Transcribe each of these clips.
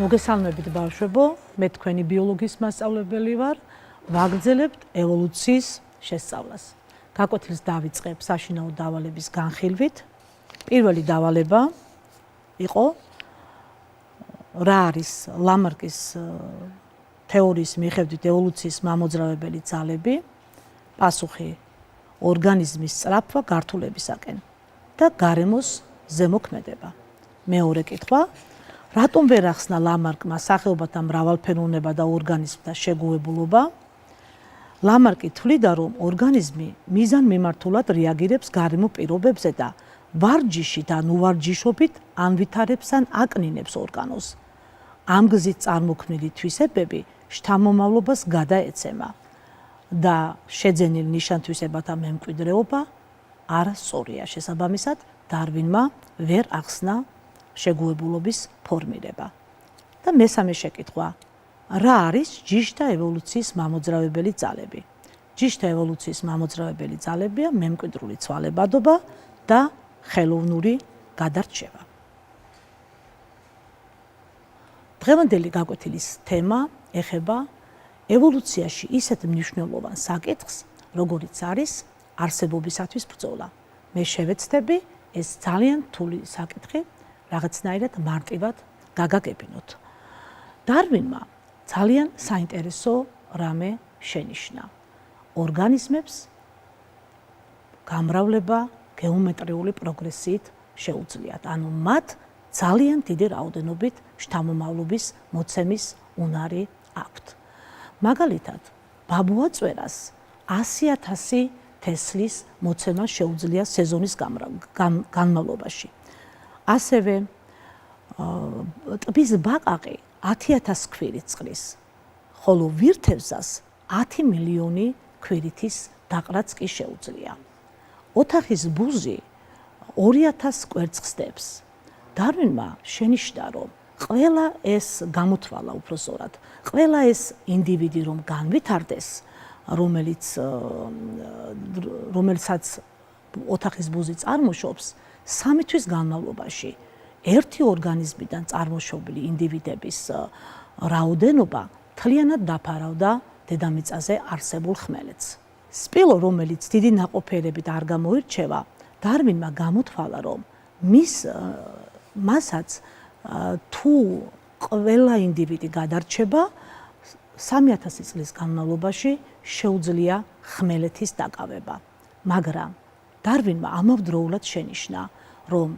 მოგესალმებით ბავშვებო, მე თქვენი ბიოლოგიის მასწავლებელი ვარ. ვაგრძელებთ ევოლუციის შესწავლას. გაკვეთილს დავიწყებ საშინაო დავალების განხილვით. პირველი დავალება იყო რა არის ლამარკის თეორიის მიხედვით ევოლუციის მამოძრავებელი ძალები? პასუხი ორგანიზმის სწრაფვა გართულებისაკენ და გარემოს ზემოქმედება. მეორე კითხვა რატომ ვერ ახსნა ლამარკმა სახეობათა მრავალფეროვნება და ორგანიზმთა შეგუებულობა? ლამარკი თვლიდა, რომ ორგანიზმი მიზან მიმართულად რეაგირებს გარემო პირობებზე და ვარჯიშით ან უვარჯიშობით ანვითარებს ან აკნინებს ორგანოს. ამ გზით წარმოქმნილი თვისებები შთამომავლობას გადაეცემა და შეძენილ ნიშანთვისებათა მემკვიდრეობა არასწორია შესაბამისად დარვინმა ვერ ახსნა შეგუებულობის ფორმირება. და მესამე შეკითხვა: რა არის ჯიშთა ევოლუციის მამოძრავებელი ძალები? ჯიშთა ევოლუციის მამოძრავებელი ძალებია მემკვიდრული ცვალებადობა და ხელოვნური გადარჩევა. დღევანდელი გაკვეთილის თემა ეხება ევოლუციაში ისეთ მნიშვნელოვან საკითხს, როგორიც არის არსებობისათვის ბრძოლა. მე შევეცდები ეს ძალიან რთული საკითხი რაღაცნაირად მარტივად გაგაგებინოთ. დარვინმა ძალიან საინტერესო რამე შენიშნა. ორგანიზმებს გამრავლება გეომეტრიული პროგრესიით შეუძლიათ. ანუ მათ ძალიან დიდი რაოდენობით შთამომავლობის მოცემის უნარი აქვთ. მაგალითად, ბაბუაწვერას 100000 თესლის მოცემა შეუძლია სეზონის განმავლობაში. ასევე ტბის ბაყაყი 10000 ქვირით წყლის, ხოლო ვირთევზას 10 მილიონი ქვირითის დაყრაც კი შეუძლია. ოთახის ბუზი 2000 კვერცხს დარვინმა შენიშნა რომ ყველა ეს გამოთვალა უფროსურად, ყველა ეს ინდივიდი რომ განვითარდეს, რომელიც რომელსაც ოთახის ბუზი წარმოშობს, სამი თვის განმავლობაში ერთი ორგანიზმიდან წარმოშობილი ინდივიდების რაოდენობა თლიანად დაფარავდა დედამიწაზე არსებულ ხმელეთს. სპილო, რომელიც დიდი ნაყოფიერებით არ გამოირჩევა, დარვინმა გამოთვალა, რომ მის მასაც თუ ყველა ინდივიდი გადარჩება 3000 წლის განმავლობაში შეუძლია ხმელეთის დაკავება. მაგრამ დარვინმა ამავდროულად შენიშნა, რომ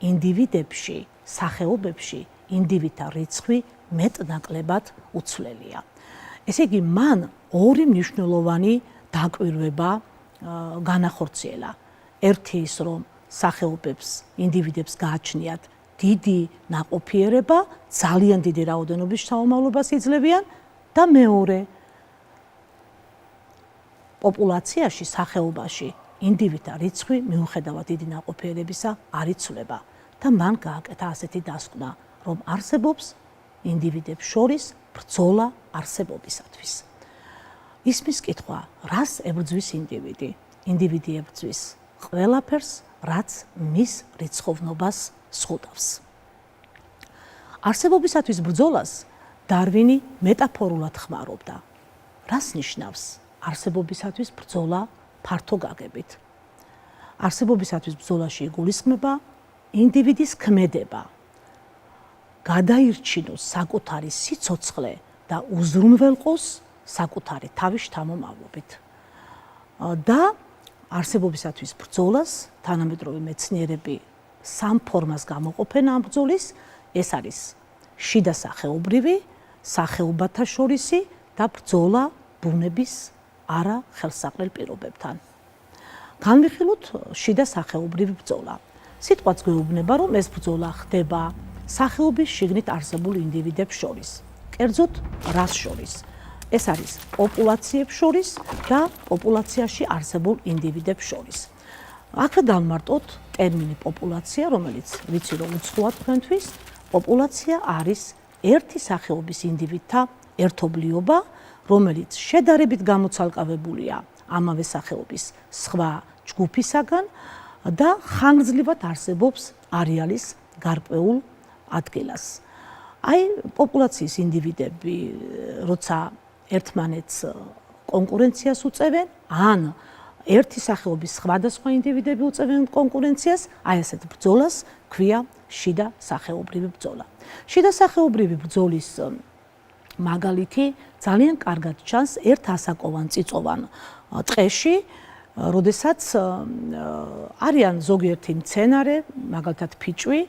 ინდივიდებში, სახეობებში ინდივიდთა რიცხვი მეტნაკლებად უცვლელია. ესე იგი, მან ორი მნიშვნელოვანი დაკვირვება განახორციელა. ერთი ის, რომ სახეობებს, ინდივიდებს გააჩნიათ დიდი ناყოფიერება, ძალიან დიდი რაოდენობის ჩამომავლობას იძლევიან და მეორე პოპულაციაში, სახეობაში ინდივიდთა რიცხვი მიუხედავად დიდი ناყოფიერებისა არ იცვლება და მან გააკეთა ასეთი დასკვნა, რომ არსებობს ინდივიდებს შორის ბრძოლა არსებობისათვის. ისმის კითხვა, რას ებრძვის ინდივიდი? ინდივიდი ებრძვის ყველაფერს, რაც მის რიცხოვნობას სხუდავს. არსებობისათვის ბრძოლას დარვინი მეტაფორულად ხმარობდა. რას ნიშნავს არსებობისათვის ბრძოლა ფართო გაგებით. არსებობისათვის ბრძოლაში იგულისხმება ინდივიდის ქმედება. გადაირჩინოს საკუთარი სიცოცხლე და უზრუნველყოს საკუთარი თავის თამომავლობით. და არსებობისათვის ბრძოლას თანამედროვე მეცნიერები სამ ფორმას გამოყოფენ ამ ბრძოლის, ეს არის შიდა სახეობრივი, სახეობათა შორისი და ბრძოლა ბუნების არა ხელსაყრელ პირობებთან. განვიხილოთ შიდა სახეობრივი ბრძოლა. სიტყვაც გვეუბნება, რომ ეს ბრძოლა ხდება სახეობის შიგნით არსებულ ინდივიდებს შორის. კერძოდ, რას შორის? ეს არის პოპულაციებს შორის და პოპულაციაში არსებულ ინდივიდებს შორის. აქვე დავმარტოთ ტერმინი პოპულაცია, რომელიც ვიცი რომ უცხოა თქვენთვის. პოპულაცია არის ერთი სახეობის ინდივიდთა ერთობლიობა, რომელიც შედარებით გამოცალკავებულია ამავე სახეობის სხვა ჯგუფისაგან და ხანგრძლივად არსებობს არეალის გარკვეულ ადგილას. აი პოპულაციის ინდივიდები როცა ერთმანეთს კონკურენციას უწევენ, ან ერთი სახეობის სხვადასხვა ინდივიდები უწევენ კონკურენციას, აი ასეთ ბრძოლას ქვია შიდა სახეობრივი ბრძოლა. შიდა სახეობრივი ბრძოლის მაგალითი ძალიან კარგად ჩანს ერთ ასაკოვან წიწოვან ტყეში, როდესაც არიან ზოგიერთი მცენარე, მაგალითად ფიჭვი,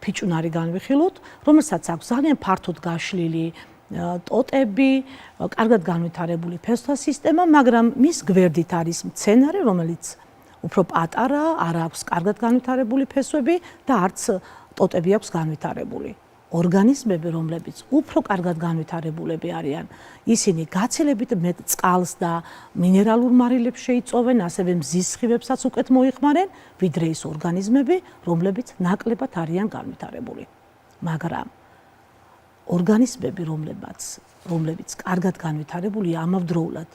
ფიჭუნარი განვიხილოთ, რომელსაც აქვს ძალიან ფართოდ გაშლილი ტოტები, კარგად განვითარებული ფესვთა სისტემა, მაგრამ მის გვერდით არის მცენარე, რომელიც უფრო პატარა, არ აქვს კარგად განვითარებული ფესვები და არც ტოტები აქვს განვითარებული. ორგანიზმები, რომლებიც უფრო კარგად განვითარებულები არიან, ისინი გაცილებით მეტ წყალს და მინერალურ მარილებს შეიწოვენ, ასევე მზის სხივებსაც უკეთ მოიხმარენ, ვიდრე ის ორგანიზმები, რომლებიც ნაკლებად არიან განვითარებული. მაგრამ ორგანიზმები, რომლებიც რომლებიც კარგად განვითარებულია, ამავდროულად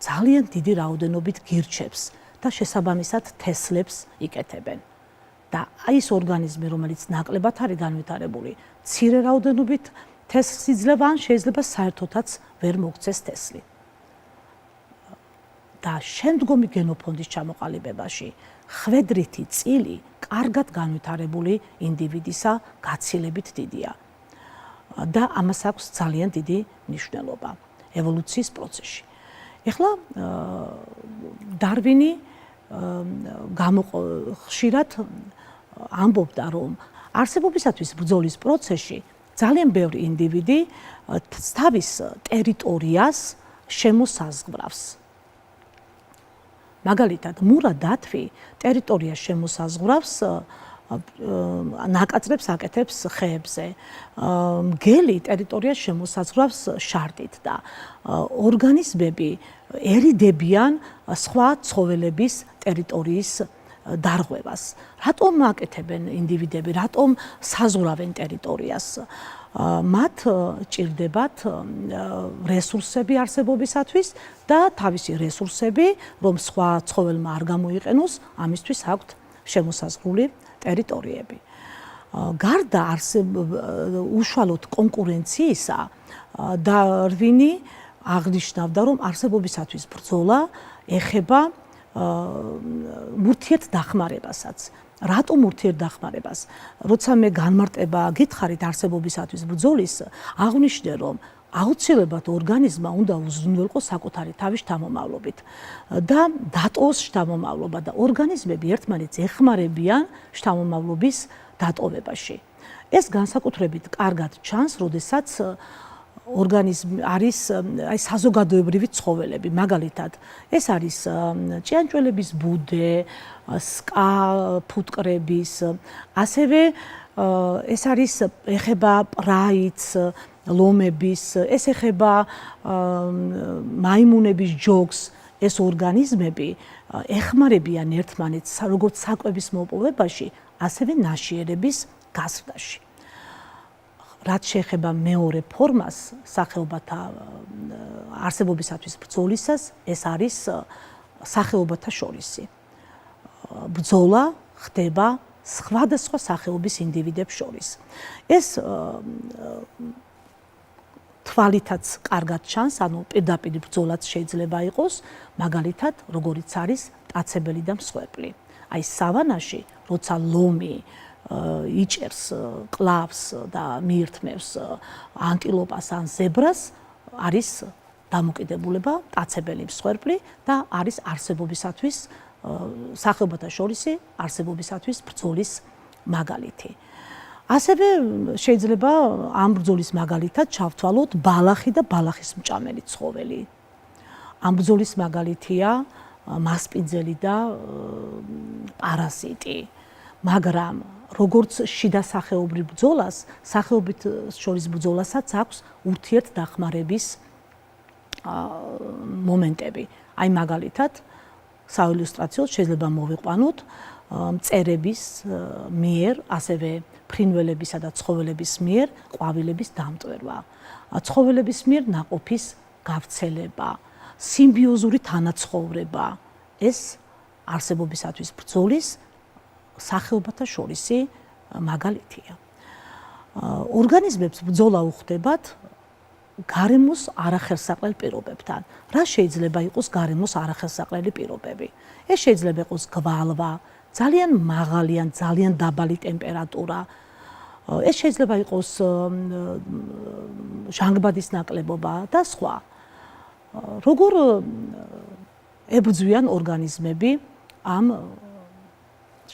ძალიან დიდი რაოდენობით გირჩებს და შესაბამისად თესლებს იკეთებენ. და აი ეს ორგანიზმი, რომელიც ნაკლებად არის განვითარებული, ცირე რაოდენობით თესლს იძლევა, ან შეიძლება საერთოდაც ვერ მოგცეს თესლი. და შემდგომი გენოფონდის ჩამოყალიბებაში ხვედრითი წილი კარგად განვითარებული ინდივიდისა გაცილებით დიდია. და ამას აქვს ძალიან დიდი მნიშვნელობა ევოლუციის პროცესში. ეხლა დარვინი გამოხშირად ამბობდა რომ არსებობისათვის ბრძოლის პროცესში ძალიან ბევრი ინდივიდი თავის ტერიტორიას შემოსაზღვრავს. მაგალითად, მურა დათვი ტერიტორიას შემოსაზღვრავს ნაკაწრებს აკეთებს ხეებზე. მგელი ტერიტორიას შემოსაზღვრავს შარტით და ორგანიზმებიერიდებიან სხვა ცხოველების ტერიტორიის დარღვევას. რატომ აკეთებენ ინდივიდები, რატომ საზღვრავენ ტერიტორიას? მათ ჭირდებათ რესურსები არსებობისათვის და თავისი რესურსები, რომ სხვა ცხოველმა არ გამოიყენოს, ამისთვის აქვთ შემოსაზღვრული ტერიტორიები. გარდა არსებ უშუალოდ კონკურენციისა დარვინი აღნიშნავდა რომ არსებობისათვის ბრძოლა ეხება მურთიერთ დახმარებასაც. რატომ მურთიერთ დახმარებას? როცა მე განმარტება გითხარით არსებობისათვის ბრძოლის, აღნიშნე რომ აუცილებლად ორგანიზმა უნდა უზრუნველყოს საკუთარი თავის შთამომავლობით და დატოვოს შთამომავლობა და ორგანიზმები ერთმანეთს ეხმარებიან შთამომავლობის დატოვებაში. ეს განსაკუთრებით კარგად ჩანს, როდესაც ორგანიზმი არის აი საზოგადოებრივი ცხოველები, მაგალითად, ეს არის ჭიანჭველების ბუდე, სკა ფუტკრების, ასევე ეს არის ეხება პრაიც, ლომების, ეს ეხება მაიმუნების ჯოგს, ეს ორგანიზმები ეხმარებიან ერთმანეთს როგორც საკვების მოპოვებაში, ასევე ნაშიერების გაზრდაში. რაც შეეხება მეორე ფორმას სახეობათა არსებობისათვის ბრძოლისას, ეს არის სახეობათა შორისი. ბრძოლა ხდება სხვადასხვა სახეობის ინდივიდებს შორის. ეს თვალითაც კარგად ჩანს, ანუ პირდაპირ ბრძოლაც შეიძლება იყოს, მაგალითად, როგორიც არის ტაცებელი და მსხვერპლი. აი სავანაში, როცა ლომი იჭერს კლავს და მიირთმევს ანტილოპას ან ზებრას, არის დამოკიდებულება ტაცებელი მსხვერპლი და არის არსებობისათვის სახეობათა შორისი არსებობისათვის ბრძოლის მაგალითი. ასევე შეიძლება ამ ბრძოლის მაგალითად ჩავთვალოთ ბალახი და ბალახის მჭამელი ცხოველი. ამ ბრძოლის მაგალითია მასპინძელი და პარაზიტი. მაგრამ როგორც შიდა სახეობრივ ბრძოლას, სახეობით შორის ბრძოლასაც აქვს ურთიერთდახმარების მომენტები. აი მაგალითად, საილუსტრაციოდ შეიძლება მოვიყვანოთ მწერების მიერ, ასევე ფრინველებისა და ცხოველების მიერ ყვავილების დამტვერვა, ცხოველების მიერ ناقოფის გავრცელება, სიმბიოზური თანაცხოვრება. ეს არსებობისათვის ბრძოლის სახეობათა შორისი მაგალითია. ორგანიზმებს ბრძოლა უხდებათ გარემოს არახელსაყრელ პირობებთან. რა შეიძლება იყოს გარემოს არახელსაყრელი პირობები? ეს შეიძლება იყოს გვალვა, ძალიან მაღალი ან ძალიან დაბალი ტემპერატურა. ეს შეიძლება იყოს ჟანგბადის ნაკლებობა და სხვა. როგორ ებრძვიან ორგანიზმები ამ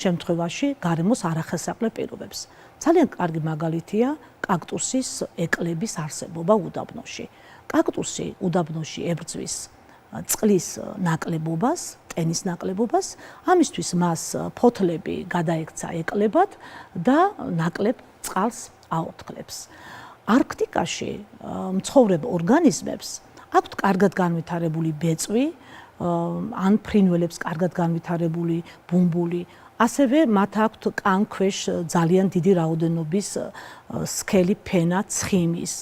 შემთხვევაში გარემოს არახელსაყრელ პირობებს? ძალიან კარგი მაგალითია კაქტუსის ეკლების არსებობა უდაბნოში. კაქტუსი უდაბნოში ებრძვის წყლის ნაკლებობას, ტენის ნაკლებობას, ამისთვის მას ფოთლები გადაექცა ეკლებად და ნაკლებ წყალს აოთქლებს. არქტიკაში მცხოვრებ ორგანიზმებს აქვთ კარგად განვითარებული ბეწვი, ან ფრინველებს კარგად განვითარებული ბუმბული, ასევე მათ აქვთ კანქვეშ ძალიან დიდი რაოდენობის სქელი ფენა ცხიმის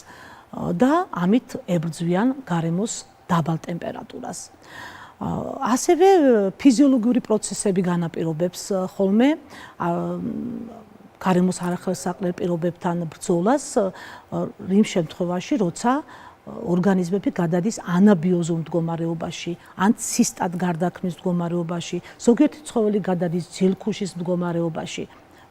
და ამით ებრძვიან გარემოს დაბალ ტემპერატურას. ასევე ფიზიოლოგიური პროცესები განაპირობებს ხოლმე გარემოს არახელსაყრელ პირობებთან ბრძოლას იმ შემთხვევაში, როცა ორგანიზმები გადადის ანაბიოზურ მდგომარეობაში, ან ცისტად გარდაქმნის მდგომარეობაში, ზოგიერთი ცხოველი გადადის ძილქუშის მდგომარეობაში,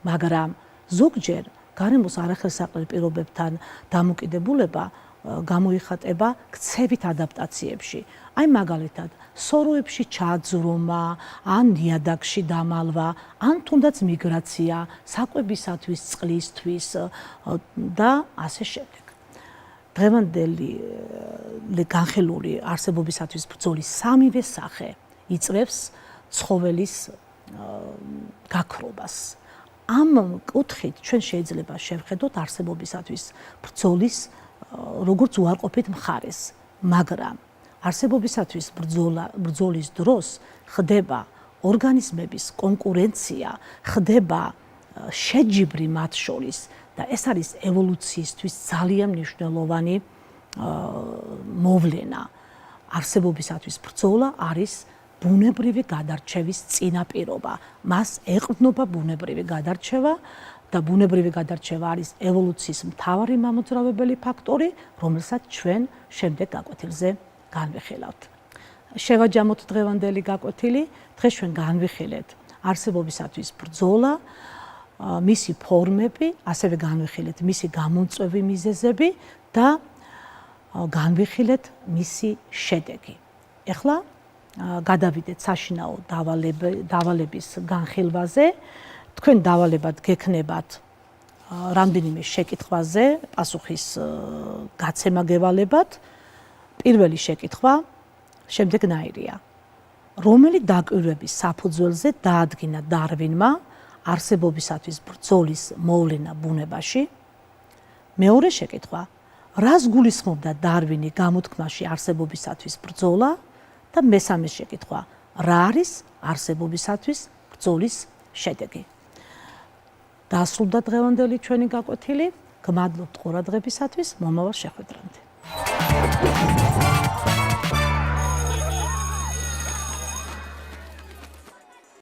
მაგრამ ზოგჯერ გარემოს არახელსაყრელ პირობებთან დამოკიდებულება გამოიხატება ქცევით ადაპტაციებში. აი მაგალითად, სოროებში ჩაძრომა, ან ნიადაგში დამალვა, ან თუნდაც მიგრაცია, საკვებისათვის, წყლისთვის და ასე შემდეგ. დღევანდელი განხილული არსებობისათვის ბრძოლის სამივე სახე იწევს ცხოველის გაქრობას. ამ კუთხით ჩვენ შეიძლება შევხედოთ არსებობისათვის ბრძოლის როგორც უარყოფით მხარეს, მაგრამ არსებობისათვის ბრძოლა ბრძოლის დროს ხდება ორგანიზმების კონკურენცია, ხდება შეჯიბრი მათ შორის და ეს არის ევოლუციისთვის ძალიან მნიშვნელოვანი მოვლენა. არსებობისათვის ბრძოლა არის ბუნებრივი გადარჩევის წინაპირობა. მას ეყრდნობა ბუნებრივი გადარჩევა და ბუნებრივი გადარჩევა არის ევოლუციის მთავარი მამოძრავებელი ფაქტორი, რომელსაც ჩვენ შემდეგ გაკვეთილზე განვიხილავთ. შევაჯამოთ დღევანდელი გაკვეთილი. დღეს ჩვენ განვიხილეთ არსებობისათვის ბრძოლა მისი ფორმები, ასევე განვიხილეთ მისი გამომწვევი მიზეზები და განვიხილეთ მისი შედეგი. ეხლა გადავიდეთ საშინაო დავალების განხილვაზე. თქვენ დავალებად გექნებათ რამდენიმე შეკითხვაზე პასუხის გაცემა გევალებათ. პირველი შეკითხვა შემდეგნაირია. რომელი დაკვირვების საფუძველზე დაადგინა დარვინმა არსებობისათვის ბრძოლის მოვლენა ბუნებაში. მეორე შეკითხვა: რას გულისხმობდა დარვინი გამოთქმაში არსებობისათვის ბრძოლა? და მესამე შეკითხვა: რა არის არსებობისათვის ბრძოლის შედეგი? დასრულდა დღევანდელი ჩვენი გაკვეთილი. გმადლობთ ყურადღებისათვის. მომავალ შეხვედრამდე.